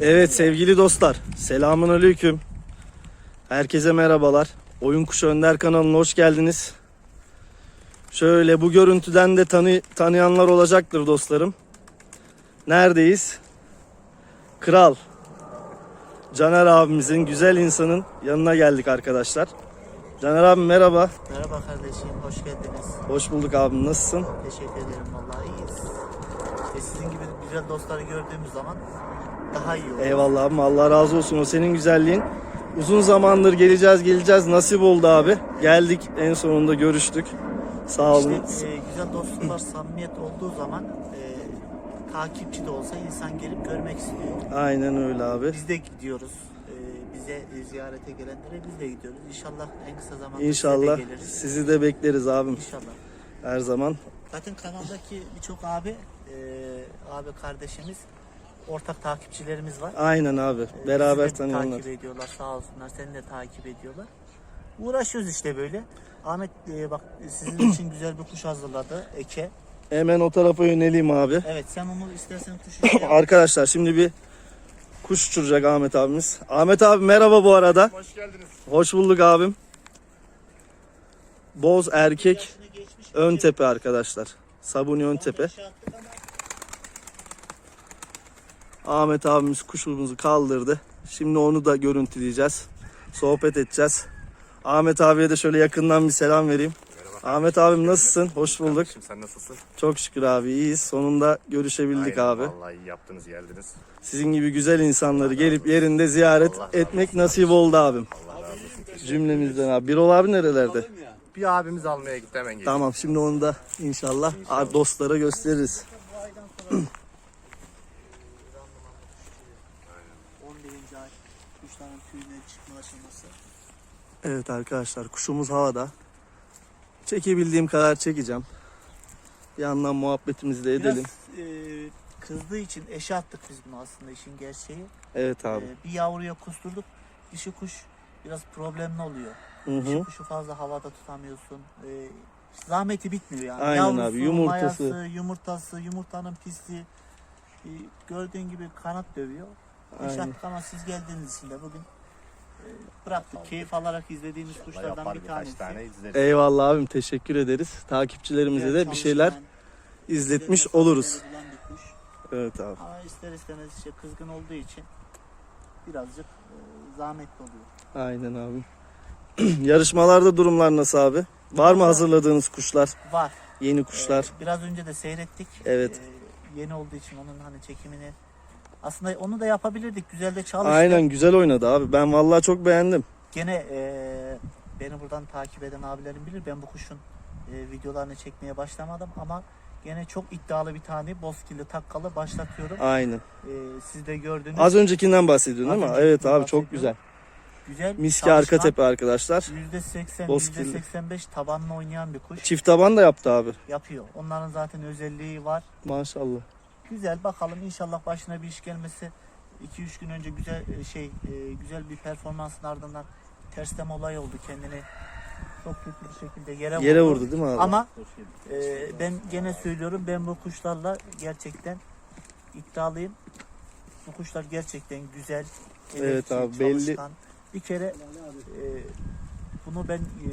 Evet sevgili dostlar. Selamun aleyküm. Herkese merhabalar. Oyun Kuşu Önder kanalına hoş geldiniz. Şöyle bu görüntüden de tanı tanıyanlar olacaktır dostlarım. Neredeyiz? Kral. Caner abimizin, güzel insanın yanına geldik arkadaşlar. Caner abim merhaba. Merhaba kardeşim, hoş geldiniz. Hoş bulduk abim. Nasılsın? Teşekkür ederim vallahi iyiyiz. İşte sizin gibi güzel dostları gördüğümüz zaman daha iyi olur. Eyvallah abim. Allah razı olsun. O senin güzelliğin. Uzun zamandır geleceğiz geleceğiz. Nasip oldu abi. Geldik en sonunda görüştük. Sağ olun. İşte e, güzel dostluklar, samimiyet olduğu zaman e, takipçi de olsa insan gelip görmek istiyor. Aynen öyle abi. Biz de gidiyoruz. E, bize ziyarete gelenlere biz de gidiyoruz. İnşallah en kısa zamanda İnşallah size de geliriz. sizi de bekleriz abim İnşallah. her zaman. Zaten kanaldaki birçok abi, e, abi kardeşimiz, ortak takipçilerimiz var. Aynen abi. Ee, Beraber bizi de tanıyanlar. Takip ediyorlar sağ olsunlar. Seni de takip ediyorlar. Uğraşıyoruz işte böyle. Ahmet e, bak sizin için güzel bir kuş hazırladı. Eke. Hemen o tarafa yöneleyim abi. Evet sen onu istersen kuşu şey. Arkadaşlar şimdi bir kuş uçuracak Ahmet abimiz. Ahmet abi merhaba bu arada. Hoş geldiniz. Hoş bulduk abim. Boz erkek Yaşını geçmiş, ön tepe arkadaşlar. Sabuni ön tepe. yaşa attık ama Ahmet abimiz kuşumuzu kaldırdı. Şimdi onu da görüntüleyeceğiz. Sohbet edeceğiz. Ahmet abiye de şöyle yakından bir selam vereyim. Ahmet abim nasılsın? Hoş bulduk. Şimdi sen nasılsın? Çok şükür abi iyiyiz. Sonunda görüşebildik Aynen, abi. Vallahi iyi yaptınız geldiniz. Sizin gibi güzel insanları gelip yerinde ziyaret etmek nasip oldu abim. Allah razı olsun. Cümlemizden abi. Birol abi nerelerde? Bir abimiz almaya gitti hemen geliyor. Tamam şimdi onu da inşallah abi dostlara gösteririz. bu aydan sonra 11. ay kuşların tüyüne çıkma aşaması. Evet arkadaşlar kuşumuz havada. Çekebildiğim kadar çekeceğim. Bir yandan muhabbetimizi de edelim. Biraz e, kızdığı için eşe attık biz bunu aslında işin gerçeği. Evet abi. Ee, bir yavruya kusturduk. Dişi kuş biraz problemli oluyor. Hı Dişi hı. kuşu fazla havada tutamıyorsun. Ee, zahmeti bitmiyor yani. Aynen Yavrusu, abi, yumurtası. mayası, yumurtası, yumurtanın pisliği. Ee, gördüğün gibi kanat dövüyor. Aynen. İnşallah ama siz geldiğiniz için de bugün e, bıraktık. Keyif alarak izlediğimiz kuşlardan bir tanesi. tane izleriz. Eyvallah abim teşekkür ederiz. Takipçilerimize de bir şeyler izletmiş oluruz. Evet abi. Ama ister istemez işte kızgın olduğu için birazcık e, zahmetli oluyor. Aynen abi. Yarışmalarda durumlar nasıl abi? Var mı hazırladığınız kuşlar? Var. Yeni kuşlar? Ee, biraz önce de seyrettik. Evet. Ee, yeni olduğu için onun hani çekimini aslında onu da yapabilirdik. Güzel de çalıştı. Aynen güzel oynadı abi. Ben vallahi çok beğendim. Gene e, beni buradan takip eden abilerim bilir. Ben bu kuşun e, videolarını çekmeye başlamadım ama gene çok iddialı bir tane bozkirli takkalı başlatıyorum. Aynen. Ee, siz de gördünüz. Az öncekinden bahsediyorsun Az değil mi? öncekinden Evet abi çok güzel. Güzel. Miski arka tepe arkadaşlar. %80, Bozkirli. %85 tabanla oynayan bir kuş Çift taban da yaptı abi. yapıyor. Onların zaten özelliği var. Maşallah. Güzel bakalım inşallah başına bir iş gelmesi 2-3 gün önce güzel e, şey e, güzel bir performansın ardından terslem olay oldu kendini çok kötü bir şekilde yere, Yere vurdu. vurdu değil mi abi? Ama e, ben gene söylüyorum ben bu kuşlarla gerçekten iddialıyım. Bu kuşlar gerçekten güzel. Evet abi, belli. çalışkan. Bir kere e, bunu ben e,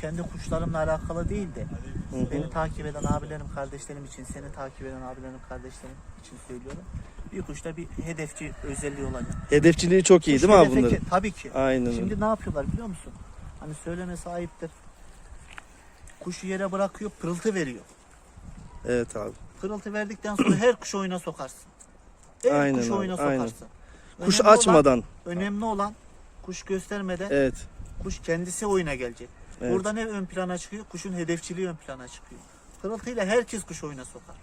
kendi kuşlarımla alakalı değil de Hı hı. Beni takip eden abilerim, kardeşlerim için, seni takip eden abilerim, kardeşlerim için söylüyorum. Bir kuşta bir hedefçi özelliği olacak. Hedefçiliği çok iyi Kuş değil mi abi bunların? Tabii ki. Aynen. Şimdi ne yapıyorlar biliyor musun? Hani söylemesi ayıptır. Kuşu yere bırakıyor, pırıltı veriyor. Evet abi. Pırıltı verdikten sonra her kuş oyuna sokarsın. Her Aynen kuş abi, oyuna aynen. sokarsın. Kuş Önemli olan- açmadan. önemli olan kuş göstermeden Evet. Kuş kendisi oyuna gelecek. Evet. Burada ne ön plana çıkıyor? Kuşun hedefçiliği ön plana çıkıyor. Pırıltıyla herkes kuş oyuna sokar.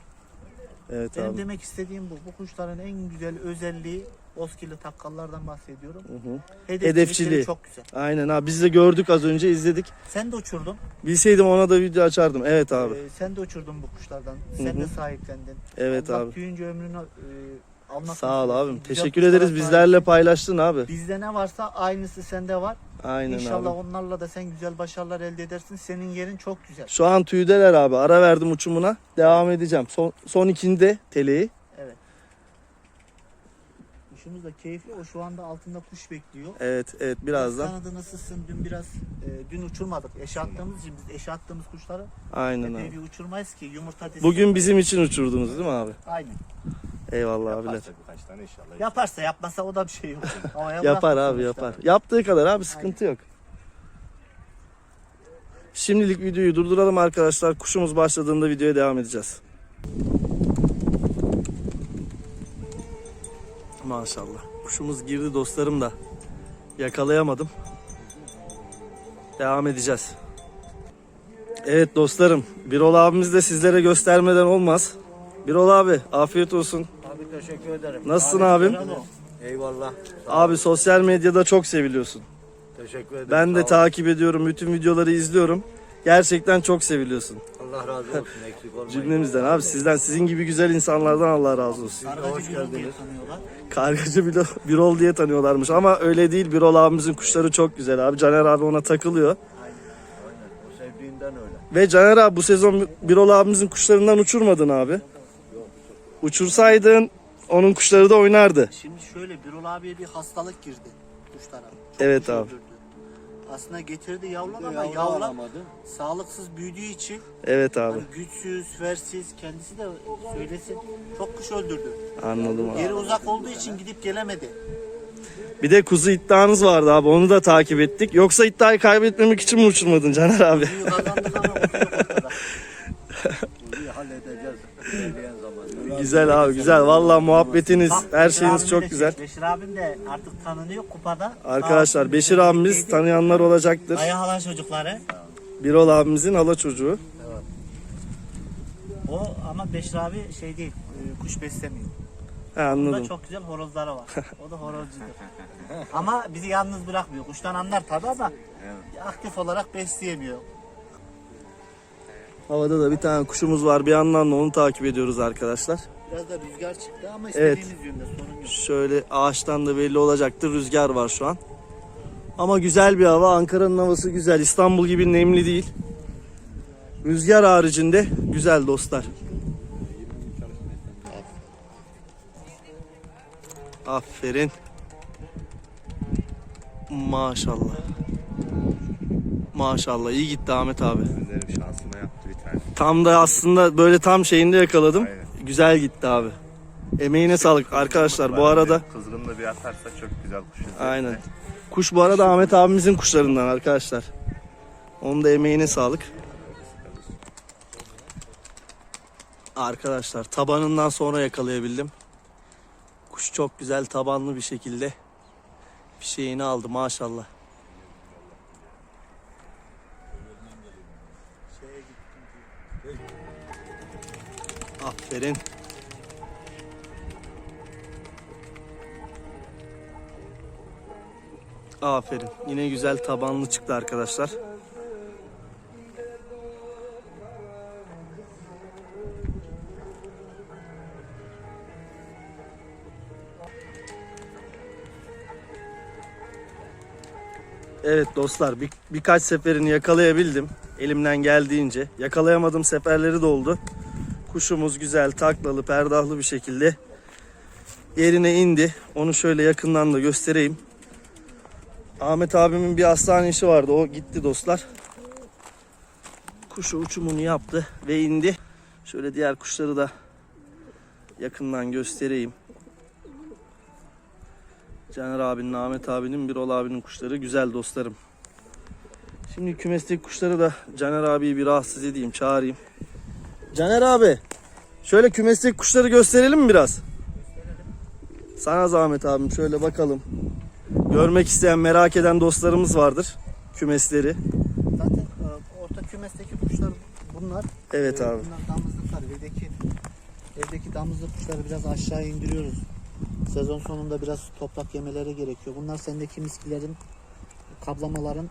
Evet Benim abi. demek istediğim bu. Bu kuşların en güzel özelliği bozkirli takkallardan bahsediyorum. Hı hı. Hedefçilikleri Hedefçiliği. çok güzel. Aynen abi. Biz de gördük az önce izledik. Sen de uçurdun. Bilseydim ona da video açardım. Evet abi. Ee, sen de uçurdun bu kuşlardan. Sen Hı de hı. sahiplendin. Evet Allah abi. büyüyünce ömrünü e, almak Sağ ol abim. Teşekkür ederiz. Bizlerle paylaştın abi. Bizde ne varsa aynısı sende var. Aynen İnşallah abi. onlarla da sen güzel başarılar elde edersin. Senin yerin çok güzel. Şu an tüydeler abi. Ara verdim uçumuna. Devam edeceğim. Son, son ikinde teleyi. Evet. Kuşumuz da keyifli. O şu anda altında kuş bekliyor. Evet evet birazdan. Kanadını ısıtsın. Dün biraz e, dün uçurmadık. Eşe attığımız için biz eşe attığımız kuşları Aynen epey abi. bir uçurmayız ki yumurta. Bugün bizim için uçurdunuz değil mi abi? Aynen. Eyvallah abiler. Yaparsa birkaç tane inşallah. Yaparsa yapmasa o da bir şey yok. Havaya Yapar abi yapar. Yaptığı kadar abi sıkıntı yok. Şimdilik videoyu durduralım arkadaşlar. Kuşumuz başladığında videoya devam edeceğiz. Maşallah. Kuşumuz girdi dostlarım da yakalayamadım. Devam edeceğiz. Evet dostlarım. Birol abimiz de sizlere göstermeden olmaz. Birol abi afiyet olsun. Abi teşekkür ederim. Nasılsın abim? Eyvallah. Abi sosyal medyada çok seviliyorsun. Teşekkür ederim. Ben de takip ediyorum. Bütün videoları izliyorum. Gerçekten çok seviliyorsun. Allah razı olsun. Eksik olmayın. Cümlemizden abi sizden sizin gibi güzel insanlardan Allah razı olsun. Kargacı hoş geldiniz. tanıyorlar. Kargacı bir Birol diye tanıyorlarmış ama öyle değil. Birol abimizin kuşları çok güzel abi. Caner abi ona takılıyor. Aynen. O sevdiğinden öyle. Ve Caner abi bu sezon Birol abimizin kuşlarından uçurmadın abi. Uçursaydın onun kuşları da oynardı. Şimdi şöyle Birol abiye bir hastalık girdi kuşlara. Çok Evet kuş abi. öldürdü. Aslında getirdi yavrular ama Yavru yavrular alamadı. sağlıksız büyüdüğü için Evet abi. hani güçsüz, versiz kendisi de söylesin çok kuş öldürdü. Anladım abi. Yeri uzak olduğu için gidip gelemedi. Bir de kuzu iddianız vardı abi. Onu da takip ettik. Yoksa iddiayı kaybetmemek için mi uçurmadın Caner abi? Kuzuyu kazandık ama kuzu yok ortada. Bunu halledeceğiz. İlerleyen zaman. Güzel abi güzel. Vallahi muhabbetiniz, Bak, her Beşir şeyiniz abim çok de- güzel. Beşir abim de artık tanınıyor kupada. Arkadaşlar Beşir olsun, abimiz tanıyanlar olacaktır. Aya halan çocukları. Birol abimizin hala çocuğu. O ama Beşir abi şey değil, e, kuş beslemiyor. He, Bunda anladım. çok güzel horozları var. O da horozcudur. ama bizi yalnız bırakmıyor. Kuştan anlar tabi ama aktif olarak besleyemiyor. Havada da bir tane kuşumuz var. Bir yandan da onu takip ediyoruz arkadaşlar. Biraz da rüzgar çıktı ama Evet. istediğimiz yönde sorun yok. Şöyle ağaçtan da belli olacaktır. Rüzgar var şu an. Ama güzel bir hava. Ankara'nın havası güzel. İstanbul gibi nemli değil. Rüzgar haricinde güzel dostlar. Aferin. Maşallah. Maşallah iyi gitti Ahmet abi. Üzerim şansıma yaptı bir tane. Tam da aslında böyle tam şeyinde yakaladım. Aynen. Güzel gitti abi. Emeğine sağlık arkadaşlar. Bu arada Kızgınla bir atarsa çok güzel kuş izleriz. aynen. Kuş bu arada Ahmet abimizin kuşlarından arkadaşlar. Onun da emeğine sağlık. Arkadaşlar tabanından sonra yakalayabildim. Kuş çok güzel tabanlı bir şekilde bir şeyini aldı maşallah. Aferin. Aferin. Yine güzel tabanlı çıktı arkadaşlar. Evet dostlar bir, birkaç seferini yakalayabildim. Elimden geldiğince. Yakalayamadığım seferleri de oldu. Kuşumuz güzel, taklalı, perdahlı bir şekilde yerine indi. Onu şöyle yakından da göstereyim. Ahmet abimin bir hastane işi vardı. O gitti dostlar. Kuşu uçumunu yaptı ve indi. Şöyle diğer kuşları da yakından göstereyim. Caner abinin, Ahmet abinin, Birol abinin kuşları güzel dostlarım. Şimdi kümesteki kuşları da Caner abiyi bir rahatsız edeyim, çağırayım. Caner abi, şöyle kümesteki kuşları gösterelim mi biraz? Sana zahmet abim, şöyle bakalım. Görmek isteyen, merak eden dostlarımız vardır. Kümesleri. Zaten e, orta kümesteki kuşlar bunlar. Evet E, abi. Bunlar damızlıklar. Evdeki, evdeki damızlık kuşları biraz aşağı indiriyoruz. Sezon sonunda biraz toprak yemeleri gerekiyor. Bunlar sendeki miskilerin, kablamaların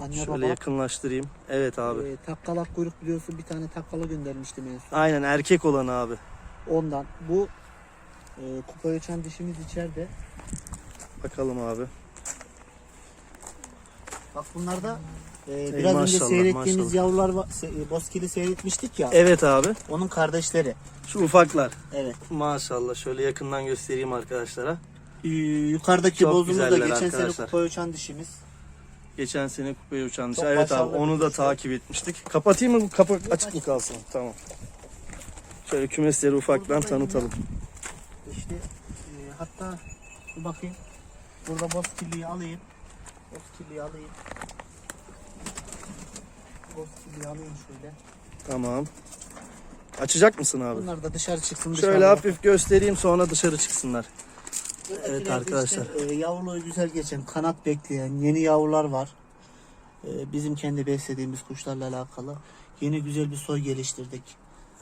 anne Şöyle baba. yakınlaştırayım. Evet abi. E, takkalak kuyruk biliyorsun bir tane takkala göndermiştim en son. Aynen erkek olan abi. Ondan. Bu e, kupa ölçen dişimiz içeride. Bakalım abi. Bak bunlarda e, Ey biraz önce seyrettiğimiz maşallah. yavrular. Se- e, Bozkir'i seyretmiştik ya. Evet abi. Onun kardeşleri. Şu ufaklar. Evet. Maşallah şöyle yakından göstereyim arkadaşlara. Ee, yukarıdaki Çok bozumuz da geçen sene kupaya uçan dişimiz. Geçen sene kupaya uçan Çok Evet abi onu da bir kuş. takip etmiştik. Kapatayım mı? Kapak açık mı kalsın? Tamam. Şöyle kümesleri ufaktan tanıtalım. İşte e, hatta bir bakayım. Burada boz kirliği alayım. Boz kirliği alayım. Boz kirliği alayım şöyle. Tamam. Açacak mısın abi? Bunlar da dışarı çıksın. Şöyle dışarıda. hafif göstereyim sonra dışarı çıksınlar. Buradakiler Evet arkadaşlar. Işte, e, yavruluğu güzel geçen, kanat bekleyen yeni yavrular var. E, bizim kendi beslediğimiz kuşlarla alakalı. Yeni güzel bir soy geliştirdik.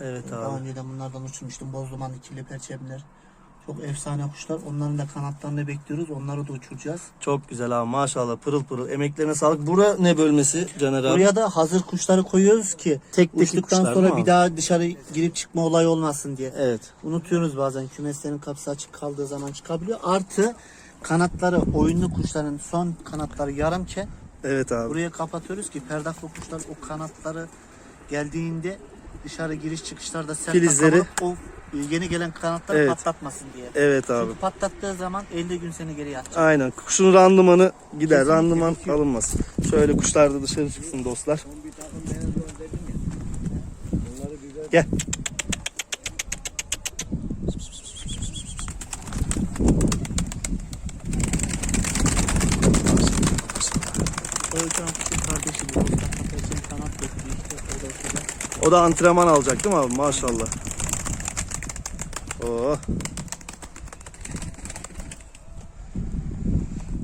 Evet E, Daha abi. önceden bunlardan uçurmuştum. Bozduman ikili perçemler. Çok efsane kuşlar. Onların da kanatlarını bekliyoruz. Onları da uçuracağız. Çok güzel abi maşallah pırıl pırıl. Emeklerine sağlık. Bura ne bölmesi Caner abi? Buraya da hazır kuşları koyuyoruz ki Tek tekli uçtuktan sonra bir daha dışarı girip çıkma olayı olmasın diye. Evet. Unutuyoruz bazen kümeslerin kapısı açık kaldığı zaman çıkabiliyor. Artı kanatları oyunlu kuşların son kanatları yarımken Evet abi. buraya kapatıyoruz ki perdaklı kuşlar o kanatları geldiğinde dışarı giriş çıkışlarda sert Filizleri- o yeni gelen kanatları Evet. patlatmasın diye. Evet abi. Çünkü patlattığı zaman 50 gün seni geriye atacak. Aynen. Kuşun randımanı gider. Kesinlikle Randıman bitiyor. alınmaz. Şöyle kuşlar da dışarı çıksın dostlar. Gel. Kardeşi kanat işte. Da. O da antrenman alacak değil mi abi? Maşallah. Oh.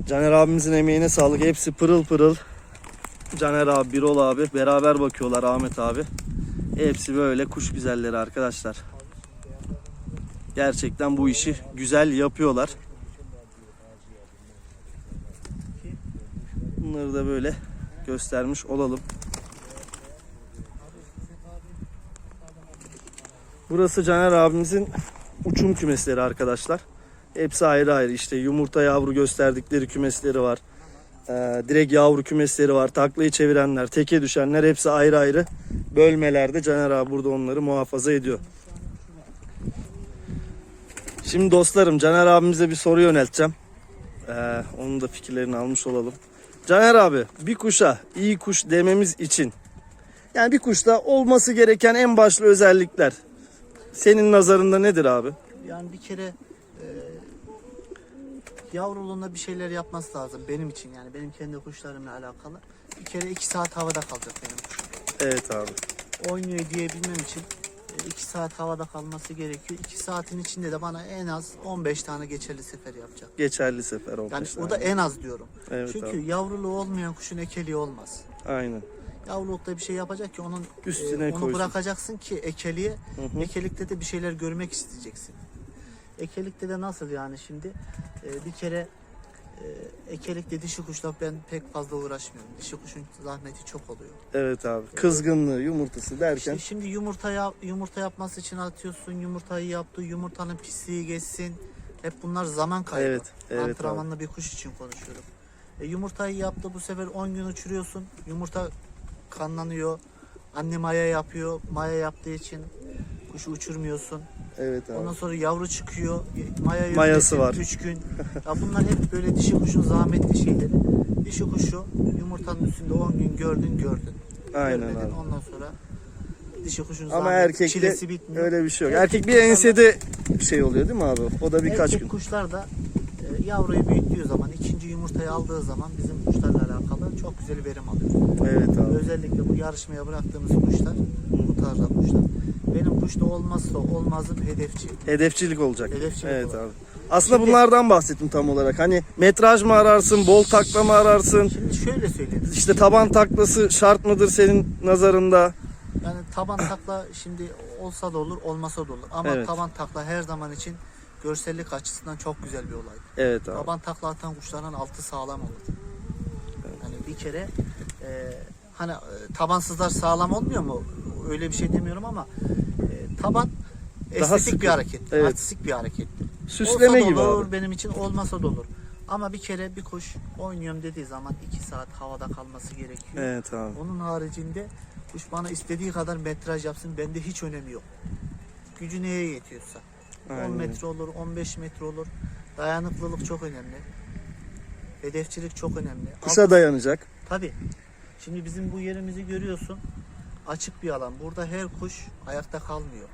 Caner abimizin emeğine sağlık. Hepsi pırıl pırıl. Caner abi, Birol abi beraber bakıyorlar Ahmet abi. Hepsi böyle kuş güzelleri arkadaşlar. Gerçekten bu işi güzel yapıyorlar. Bunları da böyle göstermiş olalım. Burası Caner abimizin uçum kümesleri arkadaşlar. Hepsi ayrı ayrı işte yumurta yavru gösterdikleri kümesleri var. Ee, direkt yavru kümesleri var. Taklayı çevirenler, teke düşenler hepsi ayrı ayrı bölmelerde. Caner abi burada onları muhafaza ediyor. Şimdi dostlarım Caner abimize bir soru yönelteceğim. Ee, onun da fikirlerini almış olalım. Caner abi bir kuşa iyi kuş dememiz için yani bir kuşta olması gereken en başlı özellikler senin nazarında nedir abi? Yani bir kere e, yavruluğunda bir şeyler yapması lazım benim için yani benim kendi kuşlarımla alakalı. Bir kere iki saat havada kalacak benim kuşum. Evet abi. Oynuyor diyebilmem için e, iki saat havada kalması gerekiyor. İki saatin içinde de bana en az 15 tane geçerli sefer yapacak. Geçerli sefer Yani 15 o da en az diyorum. Evet Çünkü abi. yavruluğu olmayan kuşun ekeliği olmaz. Aynen. Yavrulukta bir şey yapacak ki onun Üstüne e, onu koysun. bırakacaksın ki ekeliğe Hı hı. Ekelikte de bir şeyler görmek isteyeceksin. Ekelikte de nasıl yani şimdi e, bir kere e, ekelikte dişi kuşla ben pek fazla uğraşmıyorum. Dişi kuşun zahmeti çok oluyor. Evet abi. Kızgınlığı, yumurtası derken İşte şimdi yumurta yap, yumurta yapması için atıyorsun. Yumurtayı yaptı. Yumurtanın pisliği geçsin. Hep bunlar zaman kaybı. Evet, evet abi. Antrenmanlı bir kuş için konuşuyorum. E, yumurtayı yaptı bu sefer 10 gün uçuruyorsun. Yumurta kanlanıyor. Anne maya yapıyor. Maya yaptığı için kuşu uçurmuyorsun. evet abi. Ondan sonra yavru çıkıyor. Maya Mayası var. 3 gün. Ya bunlar hep böyle dişi kuşun zahmetli şeyleri. Dişi kuşu yumurtanın üstünde 10 gün gördün gördün. Aynen Görmedin, abi. Ondan sonra dişi kuşun Ama zahmeti, erkekte çilesi bitmiyor. öyle bir şey yok. Erkek bir ensede şey oluyor değil mi abi? O da birkaç Erkek gün. kuşlar da e, yavruyu büyüttüğü zaman, ikinci yumurtayı aldığı zaman bizim alakalı çok güzel verim alıyor. Evet abi. Özellikle bu yarışmaya bıraktığımız kuşlar, bu tarzda kuşlar. Benim kuşta olmazsa olmazım hedefçi. Hedefçilik olacak. Hedefçilik evet olacak. abi. Aslında Şimdi- bunlardan bahsettim tam olarak. Hani metraj mı ararsın, bol takla mı ararsın? Şimdi şöyle söyleyeyim. İşte taban taklası şart mıdır senin nazarında? Yani taban takla şimdi olsa da olur, olmasa da olur. Ama Evet. taban takla her zaman için görsellik açısından çok güzel bir olay. Evet abi. Taban takla atan kuşların altı sağlam olur. Kere e, hani e, tabansızlar sağlam olmuyor mu? Öyle bir şey demiyorum ama e, taban Daha estetik sıkı. bir hareket, Evet. artistik bir hareket. Süsleme olsa da gibi olur abi. benim için, olmasa da olur. Ama bir kere bir kuş oynuyorum dediği zaman iki saat havada kalması gerekiyor. Evet abi. Onun haricinde kuş bana istediği kadar metraj yapsın bende hiç önemi yok. Gücü neye yetiyorsa. 10 Aynen. metre olur, 15 metre olur. Dayanıklılık çok önemli. Hedefçilik çok önemli. Kışa dayanacak. Tabii. Şimdi bizim bu yerimizi görüyorsun. Açık bir alan. Burada her kuş ayakta kalmıyor.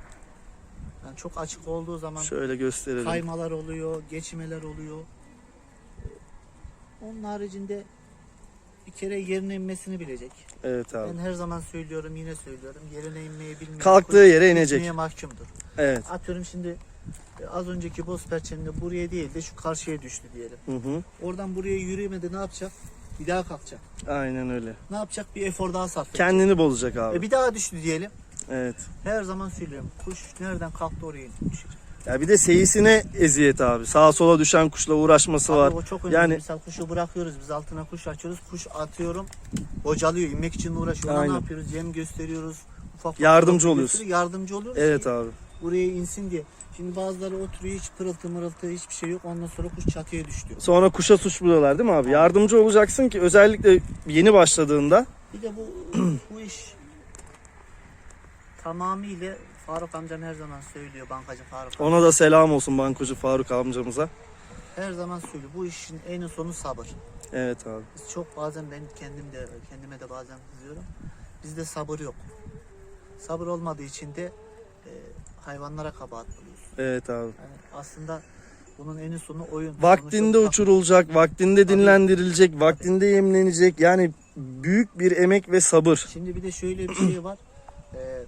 Yani çok açık olduğu zaman Şöyle gösterelim. kaymalar oluyor, geçmeler oluyor. Onun haricinde bir kere yerine inmesini bilecek. Evet abi. Ben her zaman söylüyorum, yine söylüyorum. Yerine inmeyi bilmeyen Kalktığı kuş yere inecek. mahkumdur. Evet. Atıyorum şimdi az önceki boz perçeminde buraya değil de şu karşıya düştü diyelim. Hı hı. Oradan buraya yürüyemedi ne yapacak? Bir daha kalkacak. Aynen öyle. Ne yapacak? Bir efor daha sarf edecek. Kendini bozacak abi. E bir daha düştü diyelim. Evet. Her zaman söylüyorum. Kuş nereden kalktı oraya düşecek. Ya bir de seyisine eziyet abi. Sağa sola düşen kuşla uğraşması var. Abi o çok önemli. Yani- Mesela kuşu bırakıyoruz biz altına kuş açıyoruz. Kuş atıyorum. Bocalıyor. inmek için uğraşıyor. Ona Aynen. ne yapıyoruz? Yem gösteriyoruz. Ufak ufak Yardımcı doktor oluyorsun. Yardımcı oluyoruz. Evet abi. Buraya insin diye. Şimdi bazıları oturuyor hiç pırıltı mırıltı hiçbir şey yok. Ondan sonra kuş çatıya düştü. Sonra kuşa suçluyorlar değil mi abi? Yardımcı olacaksın ki özellikle yeni başladığında Bir de bu bu iş tamamıyla Faruk amcam her zaman söylüyor bankacı Faruk. amcam. ona da selam olsun bankocu Faruk amcamıza. Her zaman söylüyor. Bu işin en sonu sabır. Evet abi. Biz çok bazen ben kendim de kendime de bazen kızıyorum. Bizde sabır yok. Sabır olmadığı için de e, hayvanlara kabahat buluyorsun. Evet abi. Yani aslında bunun en sonu oyun. Vaktinde Sonuçta- uçurulacak, vaktinde dinlendirilecek, vaktinde yemlenecek. Yani büyük bir emek ve sabır. Şimdi bir de şöyle bir şey var. Ee,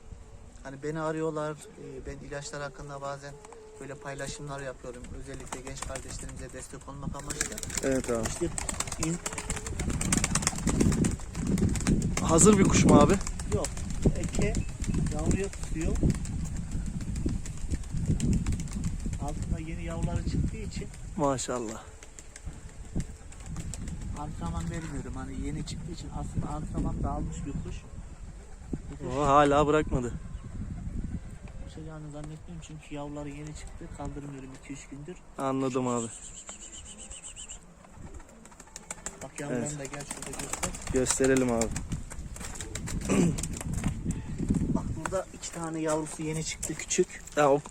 hani beni arıyorlar. e, ben ilaçlar hakkında bazen böyle paylaşımlar yapıyorum. Özellikle genç kardeşlerimize destek olmak amaçlı. Evet abi. İşte in- Hazır bir kuş mu abi? yok. Eke yavruya tutuyor. Altında yeni yavruları çıktığı için Maşallah. antrenman vermiyorum. Hani yeni çıktığı için aslında antrenman dağılmış bir kuş. Bu kuş O hala bırakmadı. uçacağını zannetmiyorum çünkü yavruları yeni çıktı. Kaldırmıyorum 2-3 gündür. Anladım abi. Bak yavrularını Evet. da gel şurada göster. Gösterelim abi. Bak burada iki tane yavrusu yeni çıktı küçük. Ya o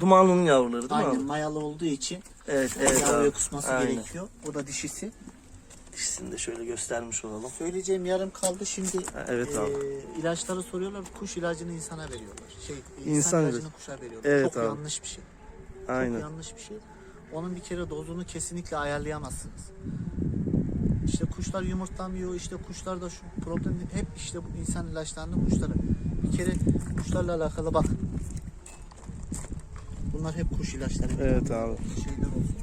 dumanlının yavruları değil mi Aynen abi? mayalı olduğu için Evet evet yavruya abi. kusması Aynen. gerekiyor. O da dişisi. İkisini de şöyle göstermiş olalım. Söyleyeceğim yarım kaldı şimdi. Ha, evet eee, abi. ilaçları soruyorlar. Kuş ilacını insana veriyorlar. Şey, insan, İnsan ilacını ilacı. kuşa veriyorlar. Evet Çok abi. yanlış bir şey. Çok Aynen. yanlış bir şey. Onun bir kere dozunu kesinlikle ayarlayamazsınız. İşte kuşlar yumurtlamıyor, işte kuşlarda şu problem hep işte bu insan ilaçlarını kuşlara. Bir kere kuşlarla alakalı bak. Bunlar hep kuş ilaçları. Evet abi. Şeyler olsun.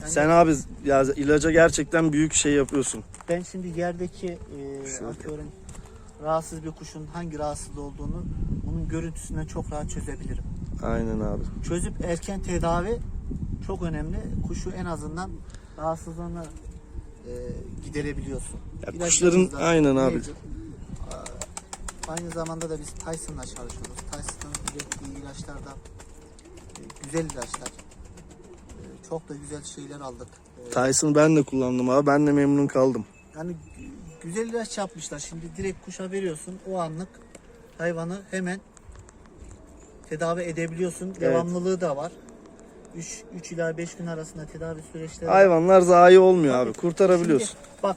Yani Sen abi ya ilaca gerçekten büyük şey yapıyorsun. ben şimdi yerdeki e, Şöyle. atıyorum rahatsız bir kuşun hangi rahatsız olduğunu onun görüntüsünden çok rahat çözebilirim. Aynen abi. çözüp erken tedavi çok önemli. Kuşu en azından rahatsızlığını e, giderebiliyorsun. Ya kuşların- aynen abi. Aynı zamanda da biz Tyson'la çalışıyoruz. Tyson'ın ürettiği ilaçlar da e, güzel ilaçlar. E, çok da güzel şeyler aldık. E, Tyson ben de kullandım abi. Ben de memnun kaldım. yani gü- güzel ilaç yapmışlar. Şimdi direkt kuşa veriyorsun. O anlık hayvanı hemen tedavi edebiliyorsun. Devamlılığı da var. 3, 3 ila 5 gün arasında tedavi süreçleri. Hayvanlar zayi olmuyor Tabii. abi. Kurtarabiliyorsun. Şimdi bak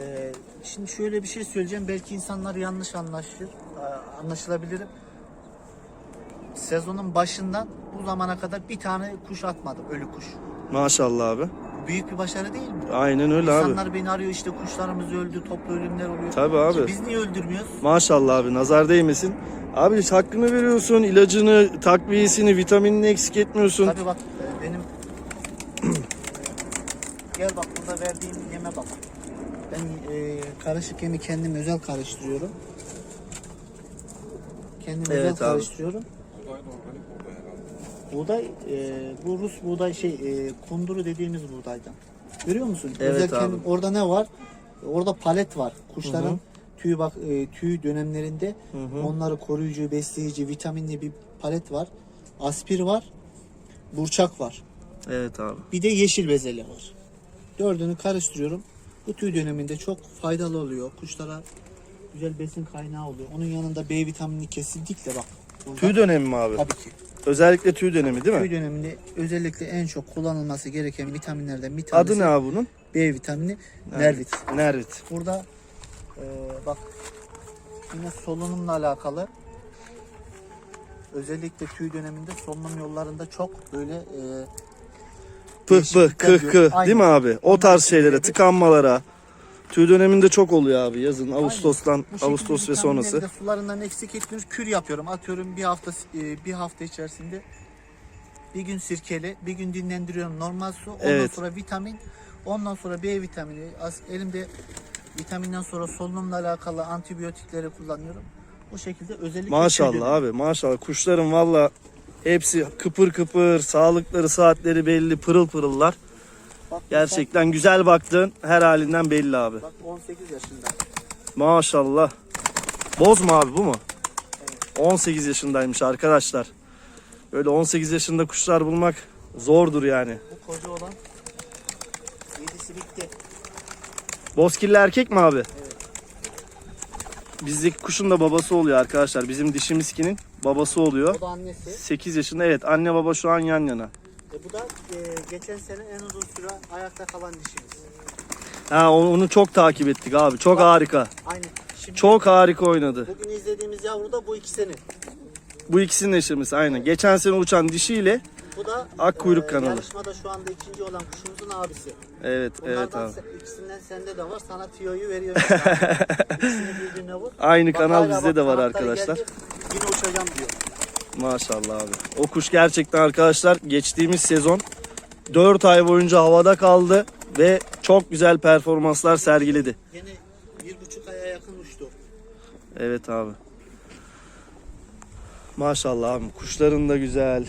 e, şimdi şöyle bir şey söyleyeceğim. Belki insanlar yanlış anlaşılır. e, anlaşılabilirim. Sezonun başından bu zamana kadar bir tane kuş atmadım. Ölü kuş. Maşallah abi. Büyük bir başarı değil mi? Aynen öyle abi. İnsanlar beni arıyor işte kuşlarımız öldü, toplu ölümler oluyor. Tabii abi. Biz niye öldürmüyoruz? Maşallah abi nazar değmesin. Abi hakkını veriyorsun. ilacını, takviyesini, vitaminini eksik etmiyorsun. Tabii bak e, benim gel bak burada verdiğim yeme bak. Ben e, karışık yemi kendim özel karıştırıyorum. Kendim Evet özel abi. karıştırıyorum. Buğday, e, bu Rus buğday şey, e, kunduru dediğimiz buğdaydan. Görüyor musun? Evet özel abi. orada ne var? Orada palet var. Kuşların Hı hı. tüy bak e, tüy dönemlerinde Hı hı. onları koruyucu, besleyici, vitaminli bir palet var. Aspir var. Burçak var. Evet abi. Bir de yeşil bezelye var. Dördünü karıştırıyorum. Bu tüy döneminde çok faydalı oluyor. Kuşlara güzel besin kaynağı oluyor. Onun yanında B vitamini kesinlikle bak. Tüy dönemi mi abi? Tabii ki. Özellikle tüy dönemi değil mi? Köy döneminde özellikle en çok kullanılması gereken vitaminlerden bir tanesi Adı ne abi bunun? B vitamini, nervit. Nervit. Burada e, bak yine solunumla alakalı özellikle tüy döneminde solunum yollarında çok böyle e, Pıh pıh kıh kıh değil mi abi? O tarz şeylere, Evet. tıkanmalara. Tüy döneminde çok oluyor abi yazın. Ağustos'tan, Bu şekilde Ağustos ve vitaminleri sonrası. de sularından eksik etmiyoruz. Kür yapıyorum. Atıyorum bir hafta e, bir hafta içerisinde bir gün sirkeli, bir gün dinlendiriyorum normal su. Ondan Evet. sonra vitamin, ondan sonra B vitamini. Az, elimde vitaminden sonra solunumla alakalı antibiyotikleri kullanıyorum. Bu şekilde özellikle Maşallah dönemi. abi maşallah. Kuşların valla hepsi kıpır kıpır, sağlıkları, saatleri belli, pırıl pırıllar. Bak, Gerçekten güzel baktın. Her halinden belli abi. Bak 18 yaşında. Maşallah. Boz mu abi bu mu? 18 yaşındaymış arkadaşlar. Böyle 18 yaşında kuşlar bulmak zordur yani. Bu koca olan 7'si bitti. Bozkirli erkek mi abi? Bizdeki kuşun da babası oluyor arkadaşlar. Bizim dişi miskinin babası oluyor. O da annesi. 8 yaşında evet anne baba şu an yan yana. E, bu da e, geçen sene en uzun süre ayakta kalan dişimiz. Ha onu onu çok takip ettik abi. Çok harika. Aynı. Şimdi Çok harika oynadı. Bugün izlediğimiz yavru da bu ikisinin. Bu ikisinin eşimiz aynen. Geçen sene uçan dişiyle Bu da Ak kuyruk e, kanalı. Yarışmada şu anda ikinci olan kuşumuzun abisi. evet evet Bunlardan abi. se- ikisinden sende de var. Sana tiyoyu veriyorum. İkisini birbirine vur. Aynı Bak kanal bizde bak, de var arkadaşlar. geldi, Yine uçacağım diyor. Maşallah abi. O kuş gerçekten arkadaşlar geçtiğimiz sezon 4 ay boyunca havada kaldı ve çok güzel performanslar sergiledi. Yine bir buçuk aya yakın uçtu. Evet abi. Maşallah abi. Kuşların da güzel.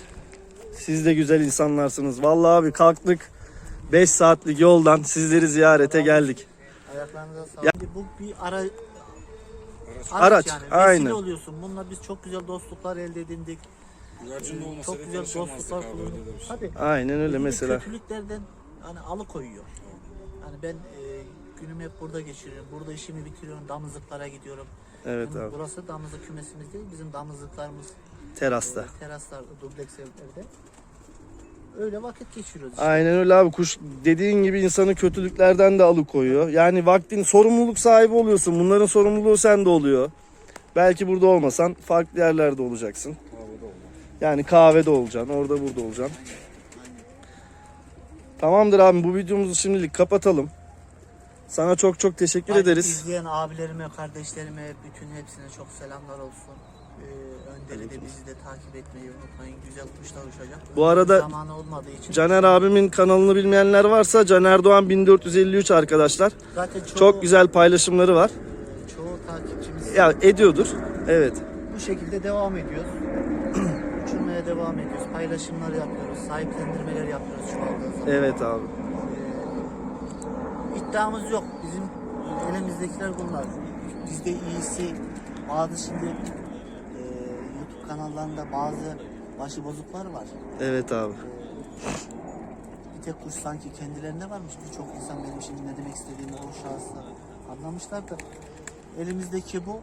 Siz de güzel insanlarsınız. Vallahi abi kalktık. 5 saatlik yoldan sizleri ziyarete geldik. Ayaklarınıza sağlık. Şimdi Bu bir ara Araç, yani. Vesile aynen. oluyorsun. Bununla biz çok güzel dostluklar elde edindik. Güvercin olmasa Çok güzel dostluklar kurduk. Tabii. Aynen öyle mesela. Kötülüklerden hani alıkoyuyor. Yani ben e, günümü hep burada geçiriyorum. Burada işimi bitiriyorum. Damızlıklara gidiyorum. Evet Yani abi. Burası damızlık kümesimiz değil. Bizim damızlıklarımız Terasta. e, teraslarda, dubleks evlerde. Öyle vakit geçiriyoruz. işte. Aynen öyle abi. Kuş dediğin gibi insanı kötülüklerden de alıkoyuyor. Yani vaktin sorumluluk sahibi oluyorsun. Bunların sorumluluğu sende oluyor. Belki burada olmasan farklı yerlerde olacaksın. Yani kahvede olacaksın, orada burada olacaksın. Tamamdır abi bu videomuzu şimdilik kapatalım. Sana çok çok teşekkür Aynen, ederiz. İzleyen abilerime, kardeşlerime bütün hepsine çok selamlar olsun. Ee, Önder'i de bizi de takip etmeyi unutmayın. Güzel kuşlar uçacak. Bu arada zamanı olmadığı için Caner abimin kanalını bilmeyenler varsa Caner Doğan 1453 arkadaşlar. zaten çoğu, Çok güzel paylaşımları var. çoğu takipçimiz Ya ediyordur. Evet. bu şekilde devam ediyoruz. Uçurmaya devam ediyoruz. Paylaşımlar yapıyoruz. Sahiplendirmeler yapıyoruz şu anda. Evet abi. İddiamız yok. Bizim elimizdekiler bunlar. Bizde iyisi bazı şimdi YouTube kanallarında bazı başı bozuklar var. Evet abi. Bir tek kuş sanki kendilerinde varmış. Birçok insan benim şimdi ne demek istediğimi o şahısla anlamışlar da elimizdeki bu.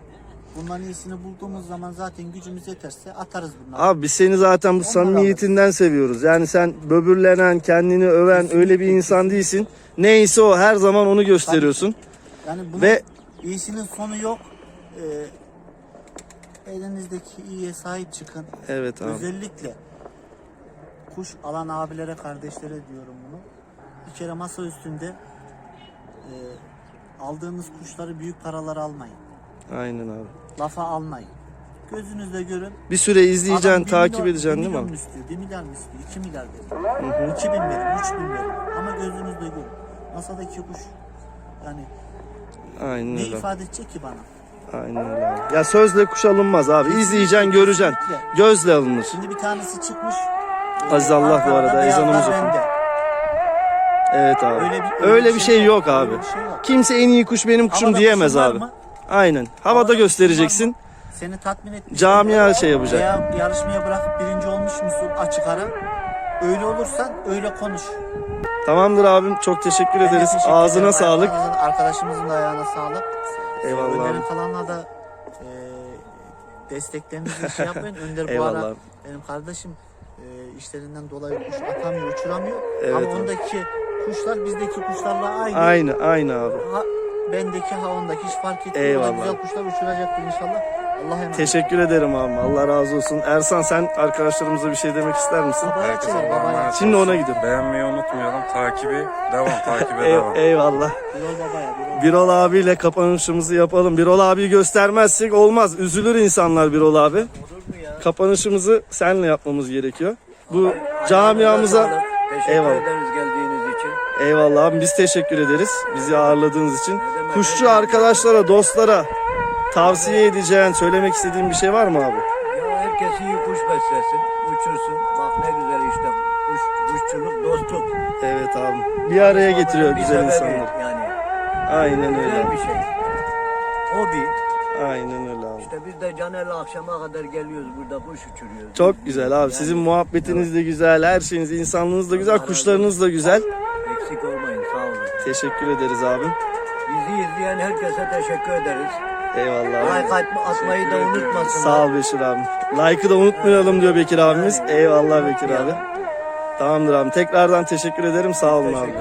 Bunların iyisini bulduğumuz zaman zaten gücümüz yeterse atarız bunları. Abi biz seni zaten bu samimiyetinden seviyoruz. Yani sen böbürlenen, kendini öven öyle bir insan değilsin. Neyse o her zaman onu gösteriyorsun. Yani bunun Ve iyisinin sonu yok. Ee, elinizdeki iyiye sahip çıkın. evet abi. Özellikle kuş alan abilere, kardeşlere diyorum bunu. Bir kere masa üstünde e, aldığınız kuşları büyük paralar almayın. Aynen abi. Lafa almayın. Gözünüzle görün. Bir süre izleyeceksin, Adam bir takip milyon- edeceksin bir değil milyon mi? istiyor, 1 milyar mı istiyor, 2 milyar verin. 2 bin verin, 3 bin verin. Ama gözünüzle görün. Masadaki kuş yani Aynen ne öyle. ifade edecek ki bana? Aynen öyle. Ya sözle kuş alınmaz abi. İzleyeceksin, göreceksin. Gözle alınır. Şimdi bir tanesi çıkmış. Aziz Allah bu arada ezanımız bende. Evet abi. Öyle bir, Öyle bir şey yok öyle abi. şey yok. Kimse en iyi kuş benim kuşum Havada diyemez abi. mı? Aynen. Havada Havada göstereceksin. Seni tatmin etmiş. Camia şey yapacak. Veya yarışmaya bırakıp birinci olmuş musun açık ara? Öyle olursan öyle konuş. Tamamdır abim. Çok teşekkür Ben ederiz. teşekkür Ağzına ederim. sağlık. Arkadaşımızın da ayağına sağlık. Eyvallah Önder'in kalanına da e, desteklerinizi şey yapmayın. Önder bu ara. Benim kardeşim e, işlerinden dolayı kuş atamıyor, uçuramıyor. Evet Ama abi. ondaki kuşlar bizdeki kuşlarla aynı. Aynı aynı abi. Ha, bendeki ha ondaki hiç fark etmiyor. Eyvallah. Güzel kuşlar uçuracaktır inşallah. Allah'a emanet. Teşekkür ederim abi. Allah razı olsun. Ersan sen arkadaşlarımıza bir şey demek ister misin? Herkese Allah'a emanet Şimdi olsun. ona gidin. Beğenmeyi unutmayalım. Takibi devam. Takibe Ey- devam. eyvallah. Birol babaya, Birol. Birol abiyle kapanışımızı yapalım. Birol abiyi göstermezsek olmaz. Üzülür insanlar Birol abi. Olur mu ya? Kapanışımızı senle yapmamız gerekiyor. Bu camiamıza Teşekkür Eyvallah. ederiz geldiğiniz için. eyvallah abi biz teşekkür ederiz. Bizi ağırladığınız için. Kuşçu arkadaşlara, dostlara tavsiye edeceğin, söylemek istediğin bir şey var mı abi? Ya herkes iyi kuş beslesin, uçursun. Bak ne güzel işte. Kuş, kuşçuluk, dostluk. Evet abi. Bir araya getiriyor Bir güzel sebebi insanları. Yani Aynen güzel öyle. bir şey. Hobi. Aynen öyle abi. İşte biz de Caner'le akşama kadar geliyoruz burada kuş uçuruyoruz. Çok güzel abi. Sizin muhabbetiniz de güzel, her şeyiniz, insanlığınız da güzel, kuşlarınız da güzel. Eksik olmayın sağ olun. Teşekkür ederiz abim. Bizi izleyen herkese teşekkür ederiz. Eyvallah. abi. Like atma, atmayı da unutmasınlar. Sağ ol Beşir abim. Like'ı da unutmayalım diyor Bekir abimiz. Eyvallah Bekir abi. Tamamdır abi. Tekrardan teşekkür ederim. Sağ olun abi.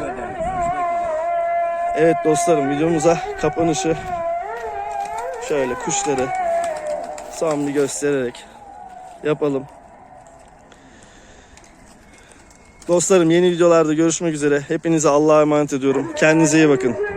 Evet dostlarım videomuza kapanışı şöyle kuşları bir göstererek yapalım. Dostlarım yeni videolarda görüşmek üzere. Hepinize Allah'a emanet ediyorum. Kendinize iyi bakın.